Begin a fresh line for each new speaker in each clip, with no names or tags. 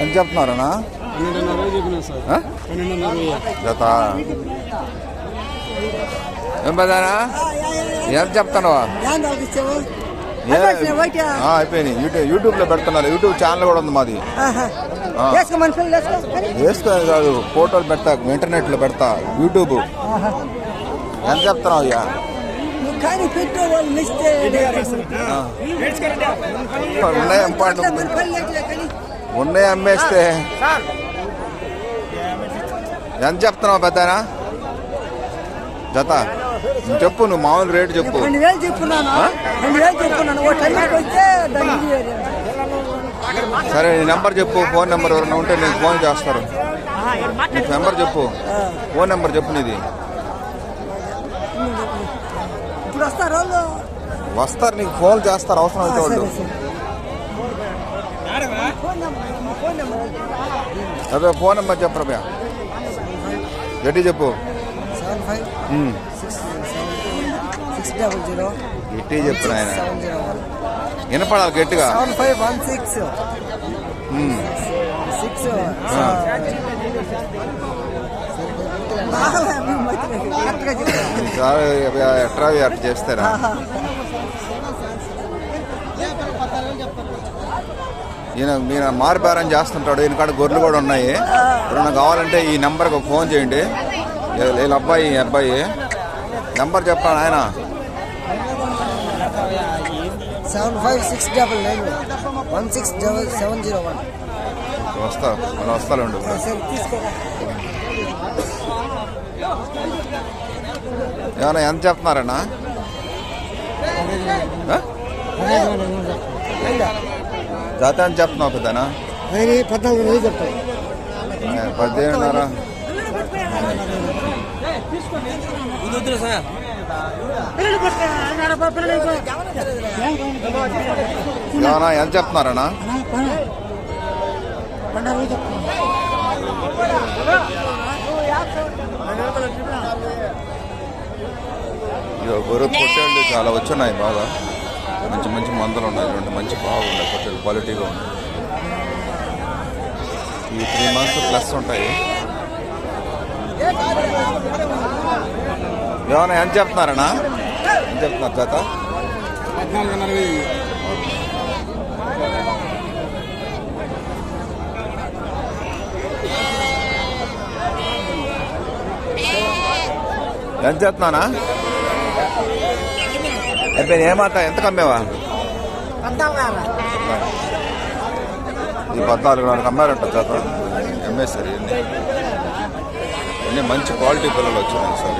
ఎంత
వెయ్యి.
జత. ఏం పదానా ఎంత చెప్తున్నావా? ఆ, అయిపోయినాయి. యూట్యూబ్ యూట్యూబ్లో పెడుతున్నారు. యూట్యూబ్ ఛానల్ కూడా ఉంది మాది. ఆ. వేసుకో కాదు ఫోటోలు పెడతా ఇంటర్నెట్లో పెడతా యూట్యూబ్. ఎంత చెప్తున్నావు అయ్యా
కానీ పెట్టే వాళ్ళు ఇస్తే
ఉన్నాయి. ఇంపార్ట్ ఉన్నాయి అమ్మేస్తే. ఎంత చెప్తున్నావు పెద్దనా? జత చెప్పు నువ్వు మామూలు రేటు చెప్పు.
రెండు వేలు చెప్పున్నాను రెండు వేలు చెప్పున్నాను ఓ టైంకి వస్తే దానికి
సరే నీ నెంబర్ చెప్పు ఫోన్ నెంబర్ ఎవరైనా ఉంటే నీకు ఫోన్ చేస్తారు నీ నెంబర్ చెప్పు. ఫోన్ నెంబర్ చెప్పు నీది
ఇప్పుడు వస్తారు వాళ్ళు.
వస్తారు నీకు ఫోన్ చేస్తారు అవసరం అయితే వాళ్ళు. అదే ఫోన్ నెంబర్ చెప్పు రమ్య. గట్టి చెప్పు.
Seven five
um.
Six six double zero
గట్టి చెప్పు
వన్.
వినపడాలి గట్టిగా.
Seven five one six. Six
ఆ.
కరెక్ట్గా చెప్పాను
సరే ఎట్రా అట్లా చేస్తారా ఈయన మీరు మారుబేరం చేస్తుంటాడు ఈయన కాడ గొర్రెలు కూడా ఉన్నాయి. ఎవరైనా కావాలంటే ఈ నెంబర్కి ఫోన్ చేయండి. వీళ్ళ అబ్బాయి అబ్బాయి. నెంబర్ చెప్పాను ఆయన
seven five six double nine one six double seven zero one.
వస్తా మళ్ళీ వస్తాలండు
సరే తీసుకోరా
ఏమన్నా ఎంత చెప్తున్నారన్నా? జాత ఎంత చెప్తున్నావు పెద్దనా? పద్దెనిమిదిన్నర? ఏమన్నా ఎంత చెప్తున్నారన్నా?
పన్నెండు
గొర్రె పొట్టేళ్ళు చాలా వచ్చున్నాయి బాగా. మంచి మంచి మందులు ఉన్నాయి. రెండు మంచి బాగున్నాయి పొట్టేళ్ళు క్వాలిటీగా ఉన్నాయి. ఈ త్రీ మంత్స్ ప్లస్ ఉంటాయి. ఏమన్నా ఎంత చెప్తున్నారన్నా? ఎంత చెప్తున్నారు చేత ఎంత చెప్తున్నానా? అయిపోయింది. ఏమాట ఎంత కమ్మేవా? ఈ పద్నాలుగు నాలుగు అమ్మారంట చేత. అమ్మేశారు ఇవన్నీ ఇవన్నీ మంచి క్వాలిటీ పిల్లలు వచ్చినాయి సార్.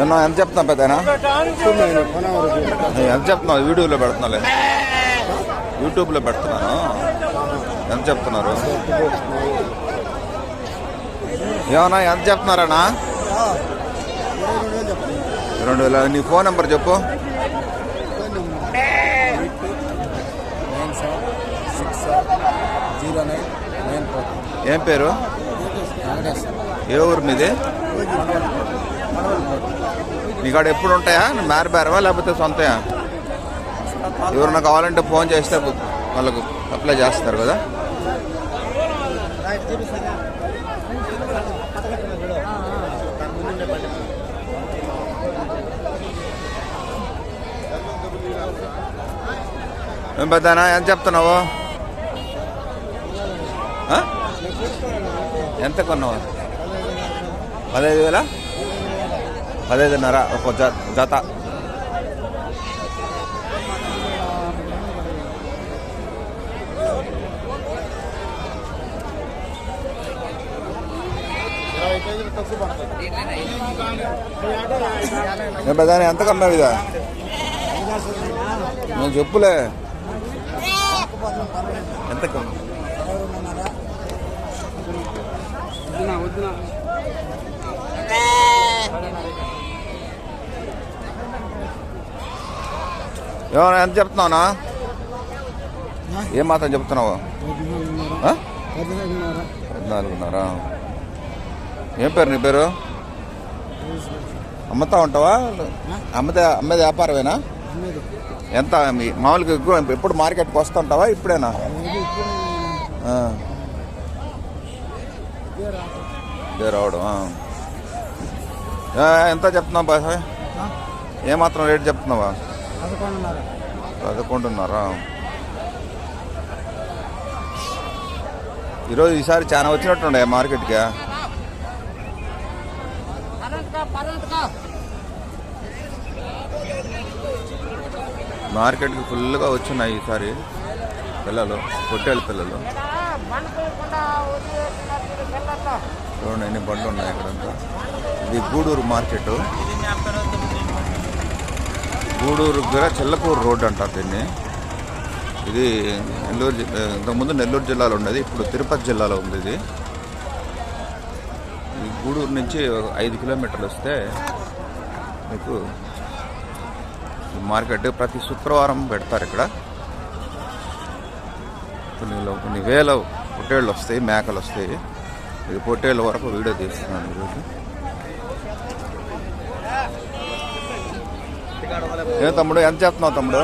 ఏమన్నా ఎంత చెప్తున్నా పెద్దనా? నేను ఎంత చెప్తున్నావు? వీడియోలో పెడుతున్నాలే. యూట్యూబ్లో పెడుతున్నాను. ఎంత చెప్తున్నారు? ఏమన్నా ఎంత చెప్తున్నారన్నా? రెండు వేల నీ ఫోన్ నెంబర్ చెప్పు. ఏం పేరు? ఏ ఊరు మీది? నీకాడ ఎప్పుడు ఉంటాయా? మ్యార్ బేరవా లేకపోతే సొంతయా? ఎవరన్నా కావాలంటే ఫోన్ చేస్తే వాళ్ళకు అప్లై చేస్తారు కదా? ఏం పెద్దనా? ఎంత చెప్తున్నావు? ఎంత కొన్నావు? పదహైదు వేల? పదహైదున్నర ఒక జత. ఏం ఎంత కమ్మావు ఇదా? నేను చెప్పులే. ఎంత కమ్మా ఏమన్నా ఎంత చెప్తున్నావునా? ఏం మాత్రం చెప్తున్నావు?
పద్నాలుగున్నర.
ఏం పేరు నీ పేరు? అమ్ముతా ఉంటావా? అమ్మదే అమ్మేది వ్యాపారమేనా? ఎంత మీ మామూలుగా ఎక్కువ ఎప్పుడు మార్కెట్కి వస్తుంటావా? ఇప్పుడేనా?
ఇది
రావడం ఎంత చెప్తున్నావు బాయ్ ఏమాత్రం రేట్ చెప్తున్నావా?
పదకొండున్నర.
ఈరోజు ఈసారి చాలా వచ్చినట్టుండే మార్కెట్కి. మార్కెట్కి ఫుల్గా వచ్చినాయి ఈసారి పిల్లలు పొట్టేళ్ళ పిల్లలు. చూడండి ఎన్ని బండ్లు ఉన్నాయి ఇక్కడంతా. ఇది గూడూరు మార్కెట్. గూడూరు దగ్గర చెల్లకూరు రోడ్ అంటారు దీన్ని. ఇది నెల్లూరు ఇంతకుముందు నెల్లూరు జిల్లాలో ఉండేది ఇప్పుడు తిరుపతి జిల్లాలో ఉంది ఇది. ఈ గూడూరు నుంచి ఐదు కిలోమీటర్లు వస్తే మీకు ఈ మార్కెట్ ప్రతి శుక్రవారం పెడతారు ఇక్కడ. కొన్ని కొన్ని వేల పొట్టేళ్ళు వస్తాయి మేకలు వస్తాయి. ఇది పొట్టేళ్ళ వరకు వీడియో తీస్తున్నాను ఈరోజు. ఏ తమ్ముడు? ఎంత చెప్తున్నావు తమ్ముడు?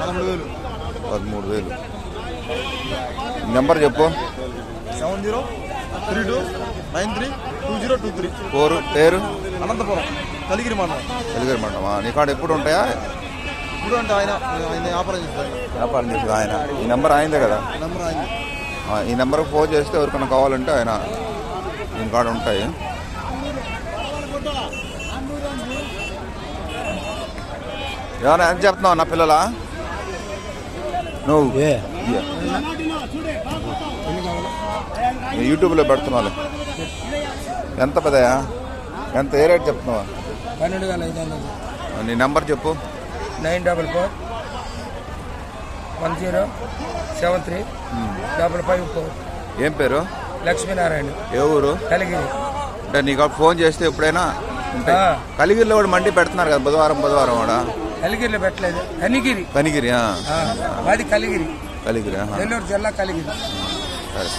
పదమూడు వేలు.
పదమూడు వేలు. నెంబర్ చెప్పు.
Seven zero three two nine three two zero two three.
కోరు పేరు?
అనంతపురం కలిగిరి మండలం.
తెలుగు మండమా నీ కాడ ఎప్పుడు ఉంటాయా?
ఇప్పుడు అంటే ఆయన ఆయన వ్యాపారం చేస్తారు
వ్యాపారం చేసి ఆయన. ఈ నెంబర్ ఆయనదే కదా?
నెంబర్ ఆయన
ఈ నెంబర్కి ఫోన్ చేస్తే ఎవరికైనా కావాలంటే ఆయన దీని కాడ ఉంటాయి. ఏమన్నా ఎంత చెప్తున్నావు నా పిల్లల? నువ్వు? యూట్యూబ్లో పెడుతున్నాను ఎంత పెద్దయా ఎంత ఏ రేట్ చెప్తున్నావా?
పన్నెండు వేల ఐదు వందలు.
నీ నెంబర్ చెప్పు.
Nine double four one zero seven three double five four.
ఏం పేరు?
లక్ష్మీనారాయణ.
ఏ ఊరు?
కలిగిరి
అంటే నీకు ఫోన్ చేస్తే ఎప్పుడైనా. కలిగిరిలో కూడా మండి పెడుతున్నారు కదా బుధవారం బుధవారం కూడా.
కలిగిరిలో పెట్టలేదు కనిగిరి
కనిగిరి ఆ.
ఆ, మాది కలిగిరి
కలిగిరి ఆహా.
నెల్లూరు జిల్లా కలిగిరి
సరే